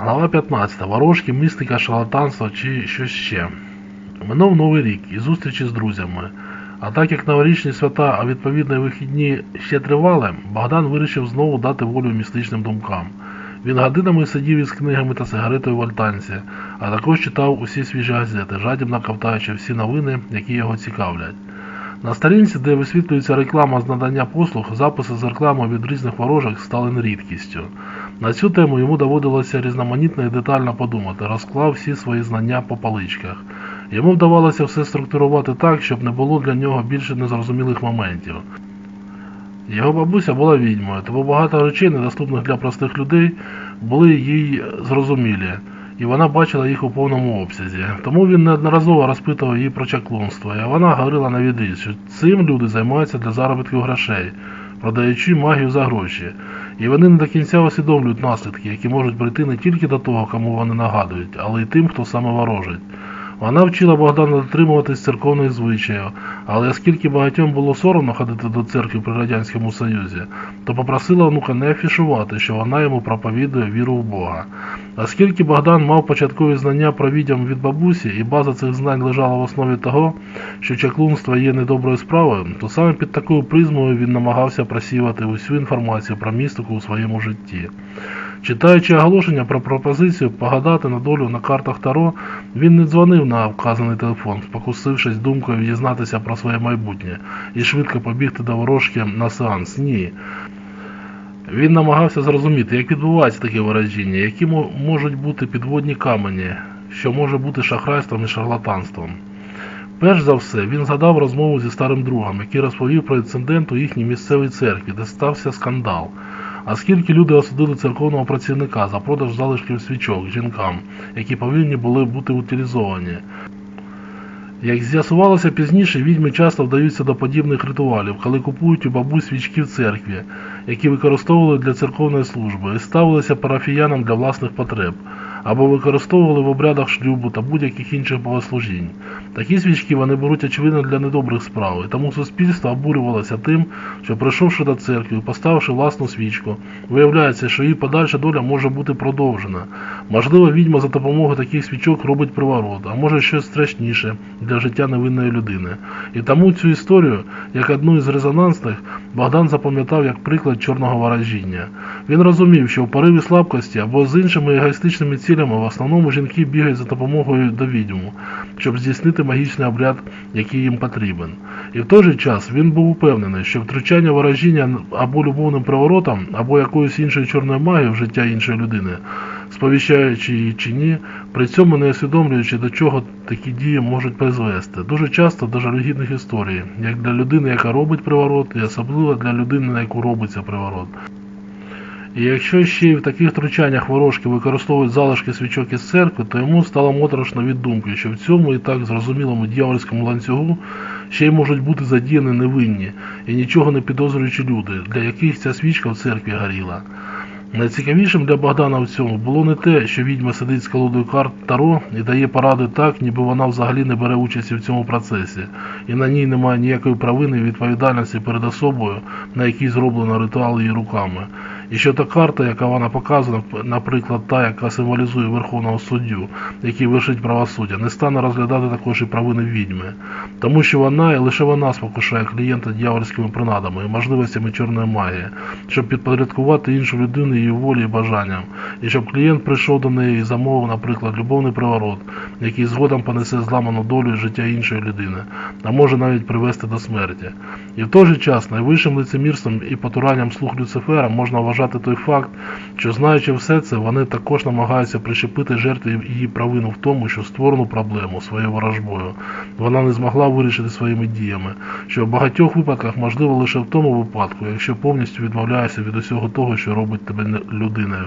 Глава 15. Ворожки, містика, шарлатанство чи щось ще. Минув новий рік і зустрічі з друзями. А так як новорічні свята, а відповідно вихідні ще тривали, Богдан вирішив знову дати волю містичним думкам. Він годинами сидів із книгами та сигаретою в альтанці, а також читав усі свіжі газети, жадібно ковтаючи всі новини, які його цікавлять. На сторінці, де висвітлюється реклама з надання послуг, записи з рекламою від різних ворожок стали рідкістю. На цю тему йому доводилося різноманітно і детально подумати, розклав всі свої знання по паличках. Йому вдавалося все структурувати так, щоб не було для нього більше незрозумілих моментів. Його бабуся була відьмою, тому багато речей, недоступних для простих людей, були їй зрозумілі, і вона бачила їх у повному обсязі. Тому він неодноразово розпитував її про чаклунство, і вона говорила на відріз, що цим люди займаються для заробітків грошей, продаючи магію за гроші. І вони не до кінця усвідомлюють наслідки, які можуть прийти не тільки до того, кому вони нагадують, але й тим, хто саме ворожить. Вона вчила Богдана дотримуватись церковних звичаїв, але оскільки багатьом було соромно ходити до церкви при Радянському Союзі, то попросила онука не афішувати, що вона йому проповідує віру в Бога. Оскільки Богдан мав початкові знання про відьом від бабусі, і база цих знань лежала в основі того, що чаклунство є недоброю справою, то саме під такою призмою він намагався просіювати усю інформацію про містику у своєму житті. Читаючи оголошення про пропозицію погадати на долю на картах Таро, він не дзвонив на вказаний телефон, спокусившись думкою дізнатися про своє майбутнє і швидко побігти до ворожки на сеанс. Ні. Він намагався зрозуміти, як відбувається таке ворожіння, які можуть бути підводні камені, що може бути шахрайством і шарлатанством. Перш за все, він згадав розмову зі старим другом, який розповів про інцидент у їхній місцевій церкві, де стався скандал. А скільки люди осудили церковного працівника за продаж залишків свічок жінкам, які повинні були бути утилізовані. Як з'ясувалося пізніше, відьми часто вдаються до подібних ритуалів, коли купують у бабусь свічки в церкві, які використовували для церковної служби, і ставилися парафіянам для власних потреб, або використовували в обрядах шлюбу та будь-яких інших богослужінь. Такі свічки вони беруть очевидно для недобрих справ, тому суспільство обурювалося тим, що прийшовши до церкви поставивши власну свічку, виявляється, що її подальша доля може бути продовжена. Можливо, відьма за допомогою таких свічок робить приворот, а може щось страшніше для життя невинної людини. І тому цю історію, як одну із резонансних, Богдан запам'ятав як приклад чорного ворожіння. Він розумів, що в пориві слабкості або з іншими егоїстичними цілями в основному жінки бігають за допомогою до відьму, щоб здійснити магічний обряд, який їм потрібен. І в той же час він був упевнений, що втручання ворожіння або любовним приворотом, або якоюсь іншою чорною магією в життя іншої людини, сповіщаючи її чи ні, при цьому не усвідомлюючи, до чого такі дії можуть призвести. Дуже часто до жалюгідних історій, як для людини, яка робить приворот, і особливо для людини, на яку робиться приворот. І якщо ще й в таких втручаннях ворожки використовують залишки свічок із церкви, то йому стало моторошно від думки, що в цьому і так зрозумілому дьявольському ланцюгу ще й можуть бути задіяні невинні і нічого не підозрюючі люди, для яких ця свічка в церкві горіла. Найцікавішим для Богдана в цьому було не те, що відьма сидить з колодою карт Таро і дає поради так, ніби вона взагалі не бере участі в цьому процесі, і на ній немає ніякої провини і відповідальності перед особою, на якій зроблено ритуал її руками. І що та карта, яка вона показана, наприклад, та, яка символізує Верховного суддю, який вершить правосуддя, не стане розглядати також і провини відьми, тому що вона і лише вона спокушає клієнта дьявольськими принадами і можливостями чорної магії, щоб підпорядкувати іншу людину її волі і бажанням, і щоб клієнт прийшов до неї і замовив, наприклад, любовний приворот, який згодом понесе зламану долю і життя іншої людини, а може навіть привести до смерті. І в той же час найвищим лицемірством і потуранням слух Люцифера можна вважати той факт, що знаючи все це, вони також намагаються прищепити жертві її провину в тому, що створену проблему своєю ворожбою вона не змогла вирішити своїми діями, що в багатьох випадках можливо лише в тому випадку, якщо повністю відмовляєшся від усього того, що робить тебе людиною.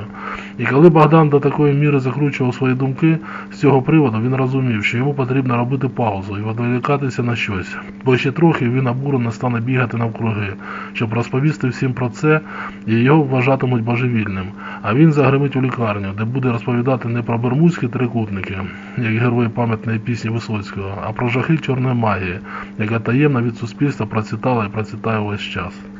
І коли Богдан до такої міри закручував свої думки з цього приводу, він розумів, що йому потрібно робити паузу і відволікатися на щось, бо ще трохи він обурено стане бігати навкруги, щоб розповісти всім про це, і його вважатимуть божевільним. А він загримить у лікарню, де буде розповідати не про бермудські трикутники, як герої пам'ятної пісні Висоцького, а про жахи чорної магії, яка таємно від суспільства процвітала і процвітає весь час.